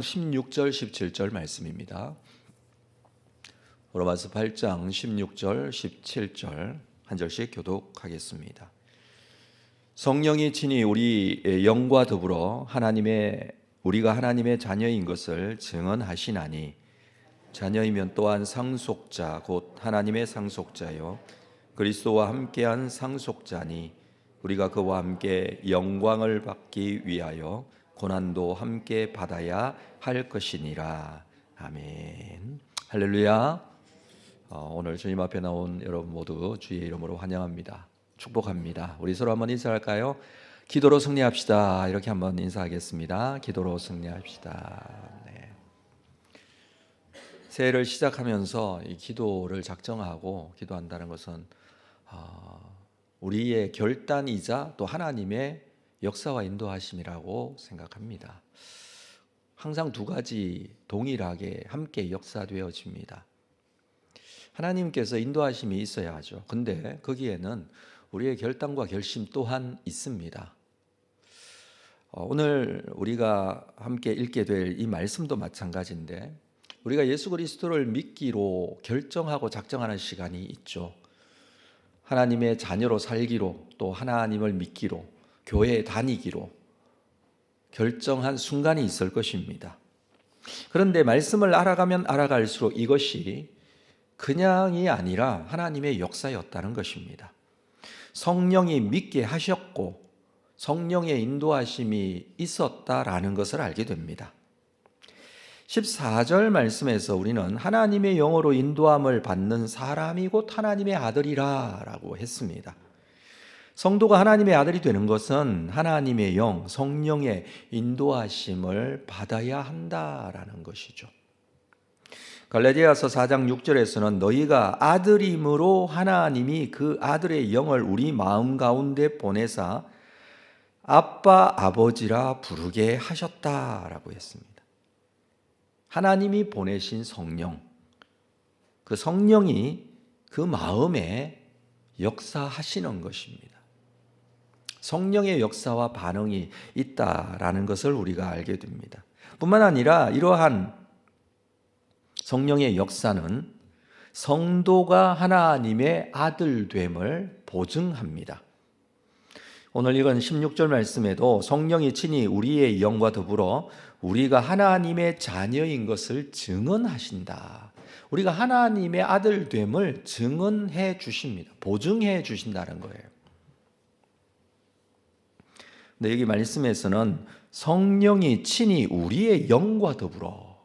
16절 17절 말씀입니다. 로마서 8장 16절 17절 한 절씩 교독하겠습니다. 성령이 친히 우리 영과 더불어 하나님의 우리가 하나님의 자녀인 것을 증언하시나니 자녀이면 또한 상속자 곧 하나님의 상속자요 그리스도와 함께한 상속자니 우리가 그와 함께 영광을 받기 위하여 고난도 함께 받아야 할 것이니라. 아멘. 할렐루야. 어, 오늘 주님 앞에 나온 여러분 모두 주의 이름으로 환영합니다. 축복합니다. 우리 서로 한번 인사할까요? 기도로 승리합시다. 이렇게 한번 인사하겠습니다. 기도로 승리합시다. 네. 새해를 시작하면서 이 기도를 작정하고 기도한다는 것은 어, 우리의 결단이자 또 하나님의 역사와 인도하심이라고 생각합니다. 항상 두 가지 동일하게 함께 역사되어집니다. 하나님께서 인도하심이 있어야 하죠. 근데 거기에는 우리의 결단과 결심 또한 있습니다. 어, 오늘 우리가 함께 읽게 될 이 말씀도 마찬가지인데 우리가 예수 그리스도를 믿기로 결정하고 작정하는 시간이 있죠. 하나님의 자녀로 살기로 또 하나님을 믿기로 교회에 다니기로 결정한 순간이 있을 것입니다. 그런데 말씀을 알아가면 알아갈수록 이것이 그냥이 아니라 하나님의 역사였다는 것입니다. 성령이 믿게 하셨고 성령의 인도하심이 있었다라는 것을 알게 됩니다. 14절 말씀에서 우리는 하나님의 영어로 인도함을 받는 사람이 곧 하나님의 아들이라라고 했습니다. 성도가 하나님의 아들이 되는 것은 하나님의 영, 성령의 인도하심을 받아야 한다라는 것이죠. 갈라디아서 4장 6절에서는 너희가 아들임으로 하나님이 그 아들의 영을 우리 마음 가운데 보내사 아빠 아버지라 부르게 하셨다라고 했습니다. 하나님이 보내신 성령, 그 성령이 그 마음에 역사하시는 것입니다. 성령의 역사와 반응이 있다라는 것을 우리가 알게 됩니다. 뿐만 아니라 이러한 성령의 역사는 성도가 하나님의 아들됨을 보증합니다. 오늘 읽은 16절 말씀에도 성령이 친히 우리의 영과 더불어 우리가 하나님의 자녀인 것을 증언하신다. 우리가 하나님의 아들됨을 증언해 주십니다. 보증해 주신다는 거예요. 근데 여기 말씀에서는 성령이 친히 우리의 영과 더불어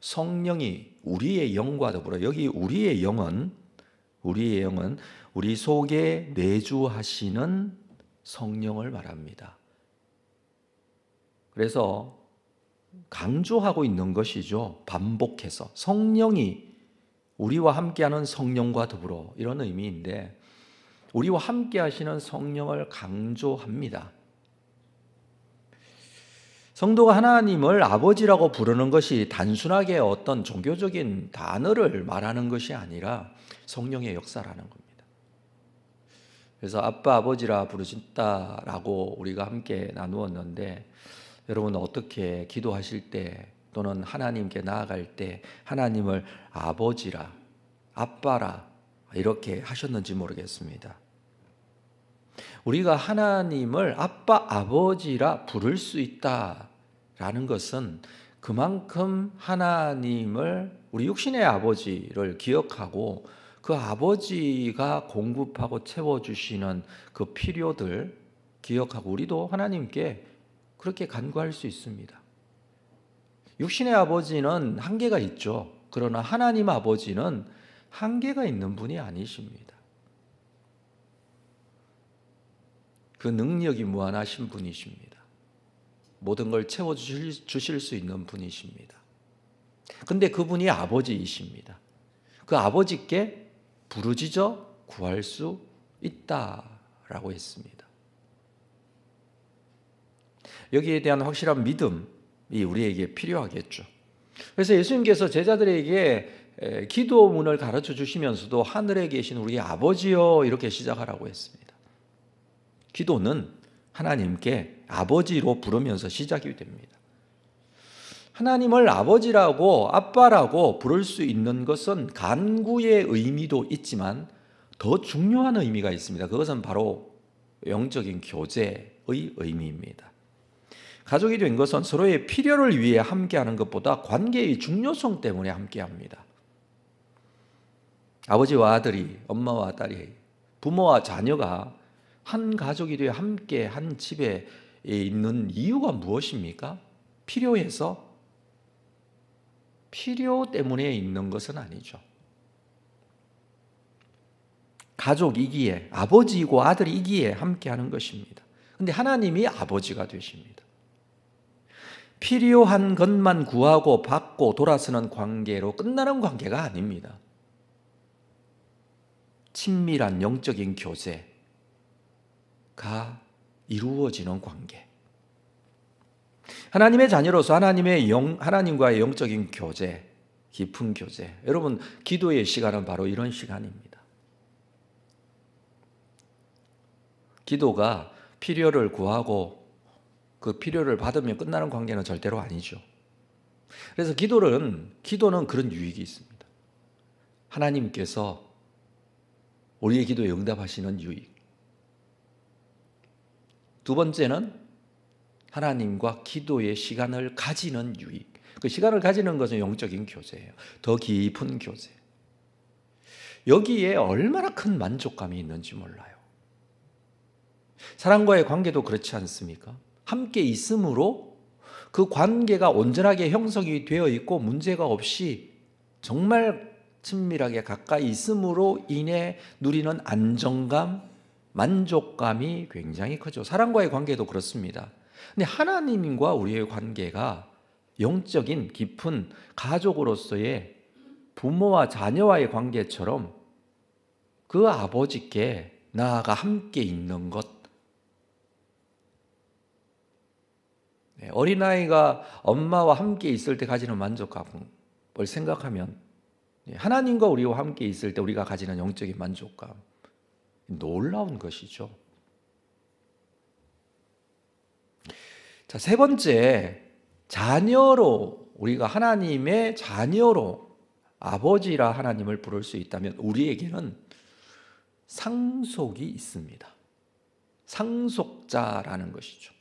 성령이 우리의 영과 더불어 여기 우리의 영은 우리의 영은 우리 속에 내주하시는 성령을 말합니다. 그래서 강조하고 있는 것이죠. 반복해서 성령이 우리와 함께하는 성령과 더불어 이런 의미인데 우리와 함께 하시는 성령을 강조합니다. 성도가 하나님을 아버지라고 부르는 것이 단순하게 어떤 종교적인 단어를 말하는 것이 아니라 성령의 역사라는 겁니다. 그래서 아빠 아버지라 부르신다라고 우리가 함께 나누었는데 여러분 어떻게 기도하실 때 또는 하나님께 나아갈 때 하나님을 아버지라 아빠라 이렇게 하셨는지 모르겠습니다. 우리가 하나님을 아빠 아버지라 부를 수 있다. 라는 것은 그만큼 하나님을 우리 육신의 아버지를 기억하고 그 아버지가 공급하고 채워주시는 그 필요들 기억하고 우리도 하나님께 그렇게 간구할 수 있습니다. 육신의 아버지는 한계가 있죠. 그러나 하나님 아버지는 한계가 있는 분이 아니십니다. 그 능력이 무한하신 분이십니다. 모든 걸 채워 주실 수 있는 분이십니다. 근데 그분이 아버지이십니다. 그 아버지께 부르짖어 구할 수 있다라고 했습니다. 여기에 대한 확실한 믿음이 우리에게 필요하겠죠. 그래서 예수님께서 제자들에게 기도문을 가르쳐 주시면서도 하늘에 계신 우리 아버지여 이렇게 시작하라고 했습니다. 기도는 하나님께 아버지로 부르면서 시작이 됩니다. 하나님을 아버지라고 아빠라고 부를 수 있는 것은 간구의 의미도 있지만 더 중요한 의미가 있습니다. 그것은 바로 영적인 교제의 의미입니다. 가족이 된 것은 서로의 필요를 위해 함께하는 것보다 관계의 중요성 때문에 함께합니다. 아버지와 아들이, 엄마와 딸이, 부모와 자녀가 한 가족이 되어 함께 한 집에 있는 이유가 무엇입니까? 필요해서 필요 때문에 있는 것은 아니죠. 가족이기에 아버지이고 아들이기에 함께 하는 것입니다. 근데 하나님이 아버지가 되십니다. 필요한 것만 구하고 받고 돌아서는 관계로 끝나는 관계가 아닙니다. 친밀한 영적인 교제 가 이루어지는 관계. 하나님의 자녀로서 하나님의 영, 하나님과의 영적인 교제, 깊은 교제. 여러분, 기도의 시간은 바로 이런 시간입니다. 기도가 필요를 구하고 그 필요를 받으면 끝나는 관계는 절대로 아니죠. 그래서 기도는, 기도는 그런 유익이 있습니다. 하나님께서 우리의 기도에 응답하시는 유익. 두 번째는 하나님과 기도의 시간을 가지는 유익. 그 시간을 가지는 것은 영적인 교제예요. 더 깊은 교제. 여기에 얼마나 큰 만족감이 있는지 몰라요. 사람과의 관계도 그렇지 않습니까? 함께 있음으로 그 관계가 온전하게 형성이 되어 있고 문제가 없이 정말 친밀하게 가까이 있음으로 인해 누리는 안정감, 만족감이 굉장히 크죠. 사람과의 관계도 그렇습니다. 근데 하나님과 우리의 관계가 영적인 깊은 가족으로서의 부모와 자녀와의 관계처럼 그 아버지께 나아가 함께 있는 것. 네, 어린아이가 엄마와 함께 있을 때 가지는 만족감을 생각하면 네, 하나님과 우리와 함께 있을 때 우리가 가지는 영적인 만족감 놀라운 것이죠. 자, 세 번째, 자녀로, 우리가 하나님의 자녀로 아버지라 하나님을 부를 수 있다면 우리에게는 상속이 있습니다. 상속자라는 것이죠.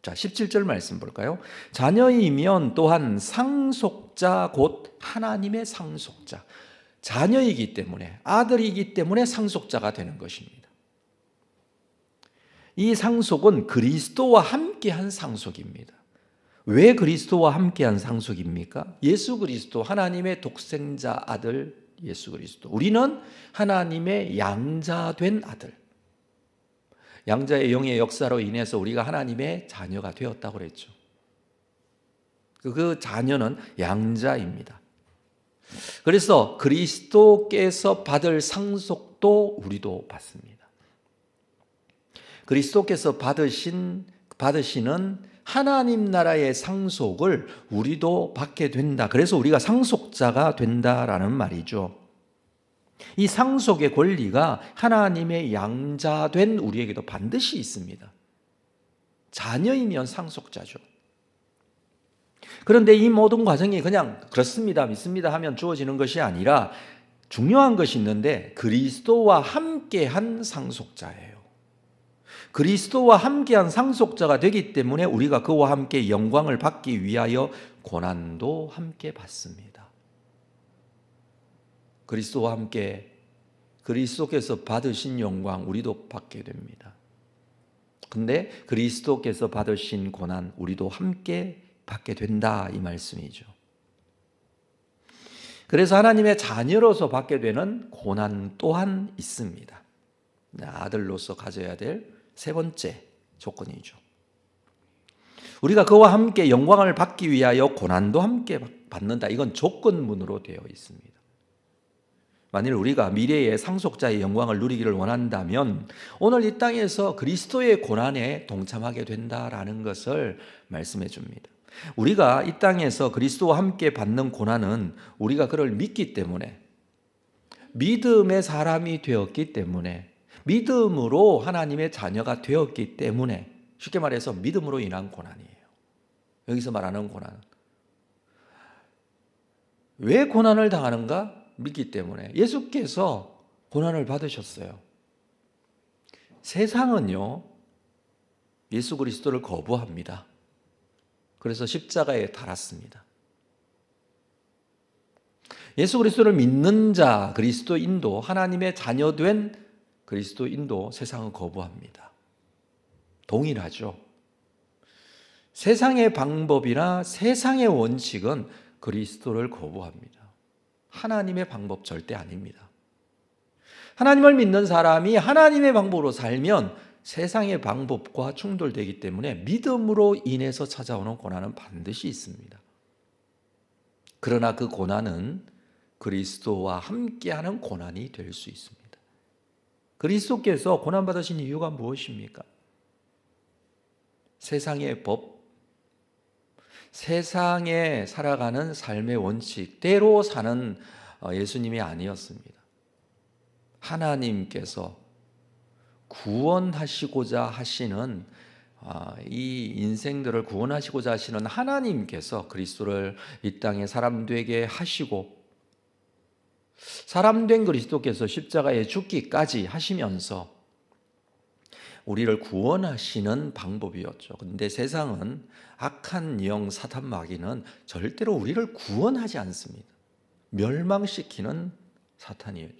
자, 17절 말씀 볼까요? 자녀이면 또한 상속자 곧 하나님의 상속자. 자녀이기 때문에, 아들이기 때문에 상속자가 되는 것입니다. 이 상속은 그리스도와 함께한 상속입니다. 왜 그리스도와 함께한 상속입니까? 예수 그리스도 하나님의 독생자 아들 예수 그리스도. 우리는 하나님의 양자된 아들. 양자의 영의 역사로 인해서 우리가 하나님의 자녀가 되었다고 그랬죠. 그, 그 자녀는 양자입니다. 그래서 그리스도께서 받을 상속도 우리도 받습니다. 그리스도께서 받으신 받으시는 하나님 나라의 상속을 우리도 받게 된다. 그래서 우리가 상속자가 된다라는 말이죠. 이 상속의 권리가 하나님의 양자된 우리에게도 반드시 있습니다. 자녀이면 상속자죠. 그런데 이 모든 과정이 그냥 그렇습니다, 믿습니다 하면 주어지는 것이 아니라 중요한 것이 있는데 그리스도와 함께한 상속자예요. 그리스도와 함께한 상속자가 되기 때문에 우리가 그와 함께 영광을 받기 위하여 고난도 함께 받습니다. 그리스도와 함께 그리스도께서 받으신 영광 우리도 받게 됩니다. 근데 그리스도께서 받으신 고난 우리도 함께 받게 된다 이 말씀이죠. 그래서 하나님의 자녀로서 받게 되는 고난 또한 있습니다. 아들로서 가져야 될 세 번째 조건이죠. 우리가 그와 함께 영광을 받기 위하여 고난도 함께 받는다. 이건 조건문으로 되어 있습니다. 만일 우리가 미래의 상속자의 영광을 누리기를 원한다면 오늘 이 땅에서 그리스도의 고난에 동참하게 된다라는 것을 말씀해 줍니다. 우리가 이 땅에서 그리스도와 함께 받는 고난은 우리가 그를 믿기 때문에 믿음의 사람이 되었기 때문에 믿음으로 하나님의 자녀가 되었기 때문에 쉽게 말해서 믿음으로 인한 고난이에요. 여기서 말하는 고난. 왜 고난을 당하는가? 믿기 때문에 예수께서 고난을 받으셨어요. 세상은요, 예수 그리스도를 거부합니다. 그래서 십자가에 달았습니다. 예수 그리스도를 믿는 자, 그리스도인도 하나님의 자녀된 그리스도인도 세상은 거부합니다. 동일하죠. 세상의 방법이나 세상의 원칙은 그리스도를 거부합니다. 하나님의 방법 절대 아닙니다. 하나님을 믿는 사람이 하나님의 방법으로 살면 세상의 방법과 충돌되기 때문에 믿음으로 인해서 찾아오는 고난은 반드시 있습니다. 그러나 그 고난은 그리스도와 함께하는 고난이 될 수 있습니다. 그리스도께서 고난받으신 이유가 무엇입니까? 세상의 법, 세상에 살아가는 삶의 원칙대로 사는 어, 예수님이 아니었습니다. 하나님께서 구원하시고자 하시는 아, 이 인생들을 구원하시고자 하시는 하나님께서 그리스도를 이 땅에 사람 되게 하시고 사람 된 그리스도께서 십자가에 죽기까지 하시면서 우리를 구원하시는 방법이었죠. 근데 세상은 악한 영 사탄 마귀는 절대로 우리를 구원하지 않습니다. 멸망시키는 사탄이에요.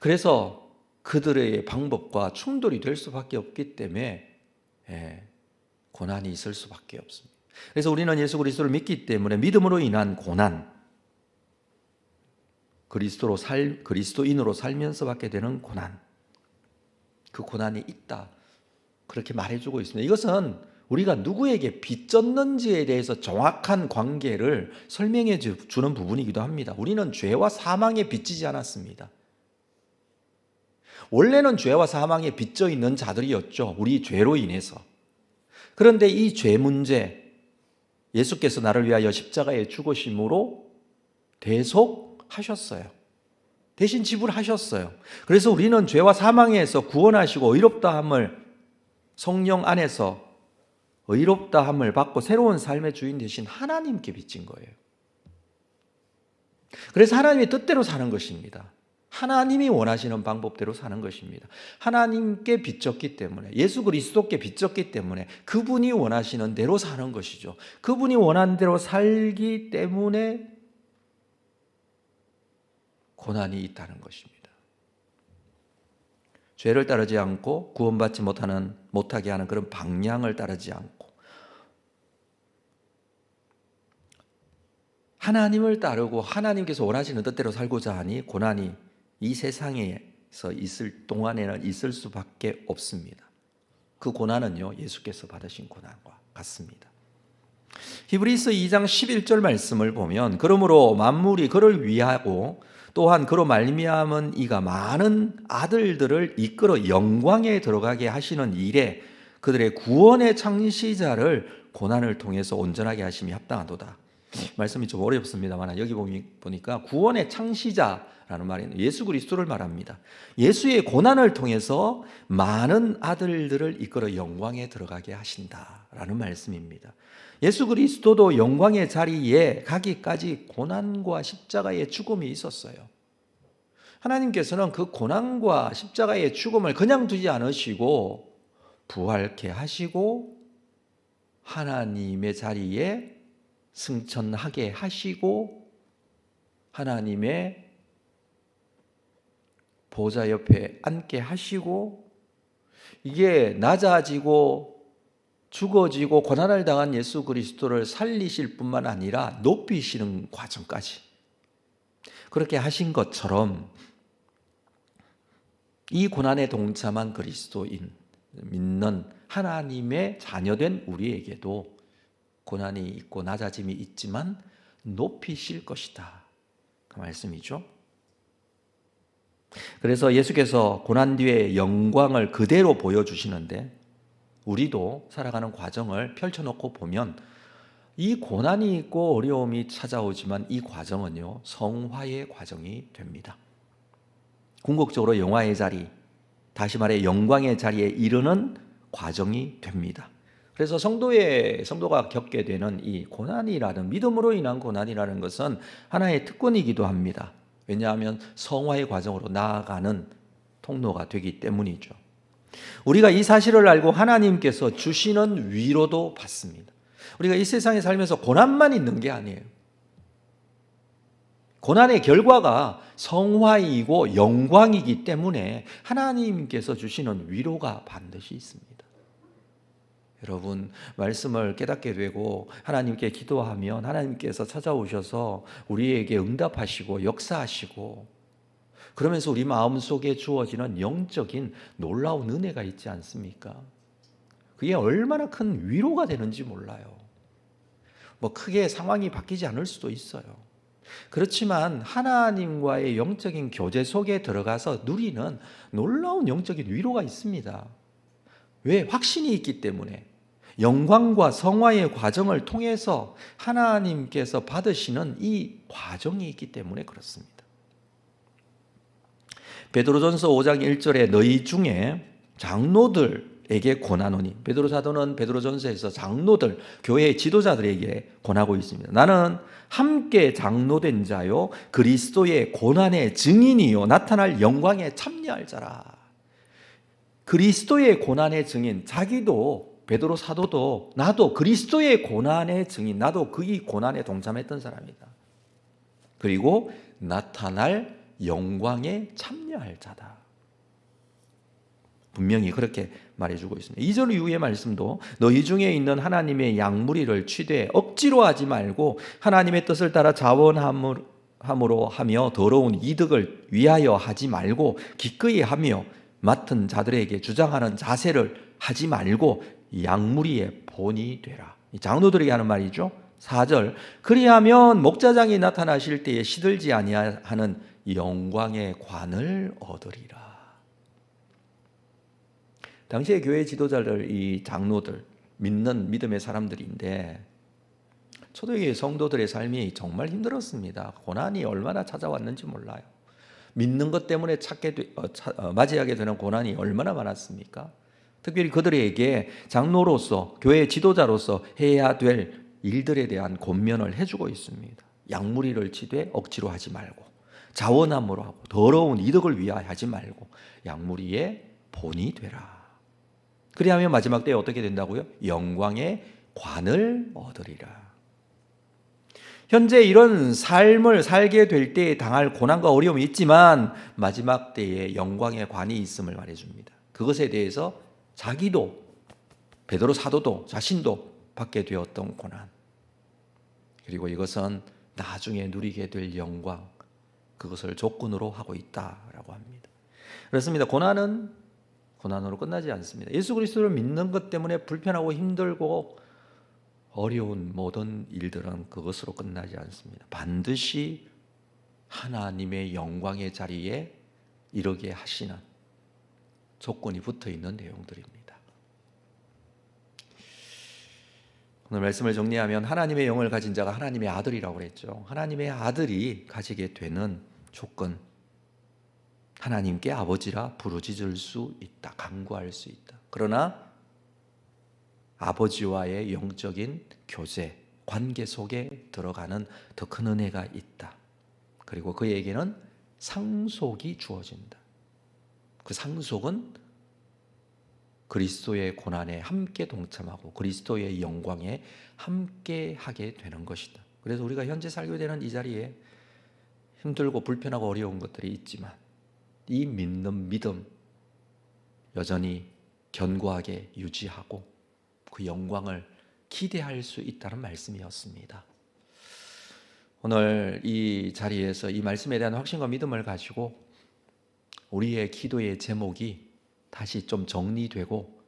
그래서 그들의 방법과 충돌이 될 수밖에 없기 때문에 예, 고난이 있을 수밖에 없습니다. 그래서 우리는 예수 그리스도를 믿기 때문에 믿음으로 인한 고난, 그리스도로 살 그리스도인으로 살면서 받게 되는 고난, 그 고난이 있다. 그렇게 말해주고 있습니다. 이것은 우리가 누구에게 빚졌는지에 대해서 정확한 관계를 설명해 주는 부분이기도 합니다. 우리는 죄와 사망에 빚지지 않았습니다. 원래는 죄와 사망에 빚져 있는 자들이었죠. 우리 죄로 인해서. 그런데 이 죄 문제, 예수께서 나를 위하여 십자가에 죽으심으로 대속하셨어요. 대신 지불하셨어요. 그래서 우리는 죄와 사망에서 구원하시고 의롭다함을 성령 안에서 의롭다함을 받고 새로운 삶의 주인 되신 하나님께 빚진 거예요. 그래서 하나님의 뜻대로 사는 것입니다. 하나님이 원하시는 방법대로 사는 것입니다. 하나님께 빚졌기 때문에 예수 그리스도께 빚졌기 때문에 그분이 원하시는 대로 사는 것이죠. 그분이 원하는 대로 살기 때문에 고난이 있다는 것입니다. 죄를 따르지 않고 구원받지 못하는 못하게 하는 그런 방향을 따르지 않고 하나님을 따르고 하나님께서 원하시는 뜻대로 살고자 하니 고난이 이 세상에서 있을 동안에는 있을 수밖에 없습니다. 그 고난은요 예수께서 받으신 고난과 같습니다. 히브리서 2장 11절 말씀을 보면 그러므로 만물이 그를 위하고 또한 그로 말미암은 이가 많은 아들들을 이끌어 영광에 들어가게 하시는 일에 그들의 구원의 창시자를 고난을 통해서 온전하게 하심이 합당하도다. 말씀이 좀 어렵습니다만 여기 보니까 구원의 창시자라는 말이 예수 그리스도를 말합니다. 예수의 고난을 통해서 많은 아들들을 이끌어 영광에 들어가게 하신다라는 말씀입니다. 예수 그리스도도 영광의 자리에 가기까지 고난과 십자가의 죽음이 있었어요. 하나님께서는 그 고난과 십자가의 죽음을 그냥 두지 않으시고 부활케 하시고 하나님의 자리에 승천하게 하시고 하나님의 보좌 옆에 앉게 하시고 이게 낮아지고 죽어지고 고난을 당한 예수 그리스도를 살리실 뿐만 아니라 높이시는 과정까지. 그렇게 하신 것처럼 이 고난에 동참한 그리스도인 믿는 하나님의 자녀된 우리에게도 고난이 있고 낮아짐이 있지만 높이실 것이다. 그 말씀이죠. 그래서 예수께서 고난 뒤에 영광을 그대로 보여주시는데 우리도 살아가는 과정을 펼쳐놓고 보면 이 고난이 있고 어려움이 찾아오지만 이 과정은요, 성화의 과정이 됩니다. 궁극적으로 영화의 자리, 다시 말해 영광의 자리에 이르는 과정이 됩니다. 그래서 성도의 성도가 겪게 되는 이 고난이라는 믿음으로 인한 고난이라는 것은 하나의 특권이기도 합니다. 왜냐하면 성화의 과정으로 나아가는 통로가 되기 때문이죠. 우리가 이 사실을 알고 하나님께서 주시는 위로도 받습니다. 우리가 이 세상에 살면서 고난만 있는 게 아니에요. 고난의 결과가 성화이고 영광이기 때문에 하나님께서 주시는 위로가 반드시 있습니다. 여러분 말씀을 깨닫게 되고 하나님께 기도하면 하나님께서 찾아오셔서 우리에게 응답하시고 역사하시고 그러면서 우리 마음 속에 주어지는 영적인 놀라운 은혜가 있지 않습니까? 그게 얼마나 큰 위로가 되는지 몰라요. 뭐 크게 상황이 바뀌지 않을 수도 있어요. 그렇지만 하나님과의 영적인 교제 속에 들어가서 누리는 놀라운 영적인 위로가 있습니다. 왜? 확신이 있기 때문에. 영광과 성화의 과정을 통해서 하나님께서 받으시는 이 과정이 있기 때문에 그렇습니다. 베드로전서 5장 1절에 너희 중에 장로들에게 권하노니 베드로 사도는 베드로전서에서 장로들 교회의 지도자들에게 권하고 있습니다. 나는 함께 장로된 자요 그리스도의 고난의 증인이요 나타날 영광에 참여할 자라. 그리스도의 고난의 증인 자기도 베드로 사도도 나도 그리스도의 고난의 증인 나도 그이 고난에 동참했던 사람이다. 그리고 나타날 영광에 참여할 자다. 분명히 그렇게 말해주고 있습니다. 2절 이후의 말씀도 너희 중에 있는 하나님의 양무리를 취되 억지로 하지 말고 하나님의 뜻을 따라 자원함으로 하며 더러운 이득을 위하여 하지 말고 기꺼이 하며 맡은 자들에게 주장하는 자세를 하지 말고 양무리의 본이 되라. 장로들에게 하는 말이죠. 4절 그리하면 목자장이 나타나실 때에 시들지 아니하는 영광의 관을 얻으리라. 당시의 교회 지도자들 이 장로들 믿는 믿음의 사람들인데 초대교회 성도들의 삶이 정말 힘들었습니다. 고난이 얼마나 찾아왔는지 몰라요. 믿는 것 때문에 찾게 되, 어, 차, 어, 맞이하게 되는 고난이 얼마나 많았습니까? 특별히 그들에게 장로로서 교회 지도자로서 해야 될 일들에 대한 권면을 해주고 있습니다. 양무리를 치되 억지로 하지 말고 자원함으로 하고 더러운 이득을 위하여 하지 말고 양무리의 본이 되라. 그리하면 마지막 때에 어떻게 된다고요? 영광의 관을 얻으리라. 현재 이런 삶을 살게 될 때 당할 고난과 어려움이 있지만 마지막 때에 영광의 관이 있음을 말해줍니다. 그것에 대해서 자기도 베드로 사도도 자신도 받게 되었던 고난. 그리고 이것은 나중에 누리게 될 영광 그것을 조건으로 하고 있다라고 합니다. 그렇습니다. 고난은 고난으로 끝나지 않습니다. 예수 그리스도를 믿는 것 때문에 불편하고 힘들고 어려운 모든 일들은 그것으로 끝나지 않습니다. 반드시 하나님의 영광의 자리에 이르게 하시는 조건이 붙어 있는 내용들입니다. 오늘 말씀을 정리하면 하나님의 영을 가진 자가 하나님의 아들이라고 그랬죠. 하나님의 아들이 가지게 되는 조건 하나님께 아버지라 부르짖을 수 있다. 간구할 수 있다. 그러나 아버지와의 영적인 교제, 관계 속에 들어가는 더 큰 은혜가 있다. 그리고 그에게는 상속이 주어진다. 그 상속은 그리스도의 고난에 함께 동참하고 그리스도의 영광에 함께 하게 되는 것이다. 그래서 우리가 현재 살게 되는 이 자리에 힘들고 불편하고 어려운 것들이 있지만 이 믿는 믿음 여전히 견고하게 유지하고 그 영광을 기대할 수 있다는 말씀이었습니다. 오늘 이 자리에서 이 말씀에 대한 확신과 믿음을 가지고 우리의 기도의 제목이 다시 좀 정리되고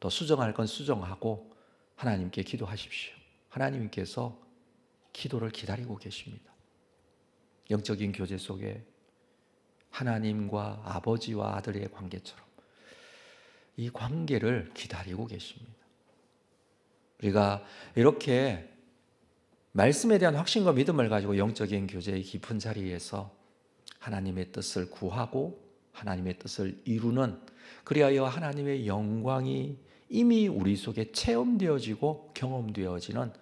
또 수정할 건 수정하고 하나님께 기도하십시오. 하나님께서 기도를 기다리고 계십니다. 영적인 교제 속에 하나님과 아버지와 아들의 관계처럼 이 관계를 기다리고 계십니다. 우리가 이렇게 말씀에 대한 확신과 믿음을 가지고 영적인 교제의 깊은 자리에서 하나님의 뜻을 구하고 하나님의 뜻을 이루는 그리하여 하나님의 영광이 이미 우리 속에 체험되어지고 경험되어지는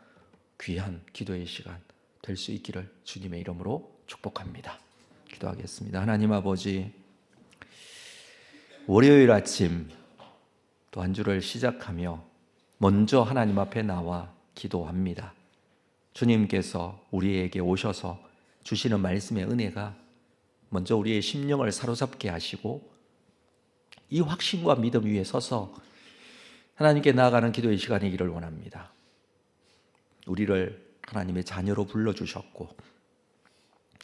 귀한 기도의 시간 될 수 있기를 주님의 이름으로 축복합니다. 기도하겠습니다. 하나님 아버지 월요일 아침 또 한 주를 시작하며 먼저 하나님 앞에 나와 기도합니다. 주님께서 우리에게 오셔서 주시는 말씀의 은혜가 먼저 우리의 심령을 사로잡게 하시고 이 확신과 믿음 위에 서서 하나님께 나아가는 기도의 시간이기를 원합니다. 우리를 하나님의 자녀로 불러주셨고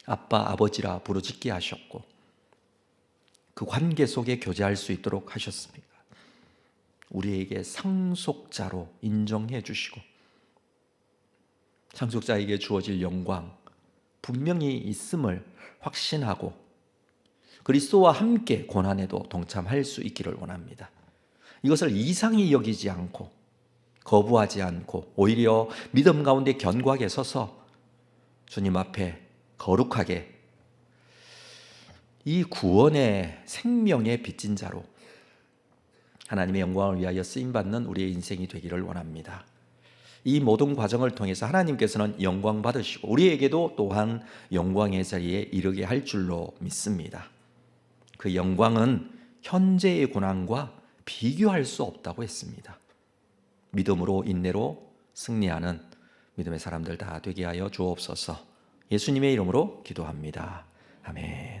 아빠 아버지라 부르짖게 하셨고 그 관계 속에 교제할 수 있도록 하셨습니다. 우리에게 상속자로 인정해 주시고 상속자에게 주어질 영광 분명히 있음을 확신하고 그리스도와 함께 고난에도 동참할 수 있기를 원합니다. 이것을 이상히 여기지 않고 거부하지 않고 오히려 믿음 가운데 견고하게 서서 주님 앞에 거룩하게 이 구원의 생명의 빚진 자로 하나님의 영광을 위하여 쓰임 받는 우리의 인생이 되기를 원합니다. 이 모든 과정을 통해서 하나님께서는 영광 받으시고 우리에게도 또한 영광의 자리에 이르게 할 줄로 믿습니다. 그 영광은 현재의 고난과 비교할 수 없다고 했습니다. 믿음으로 인내로 승리하는 믿음의 사람들 다 되게 하여 주옵소서. 예수님의 이름으로 기도합니다. 아멘.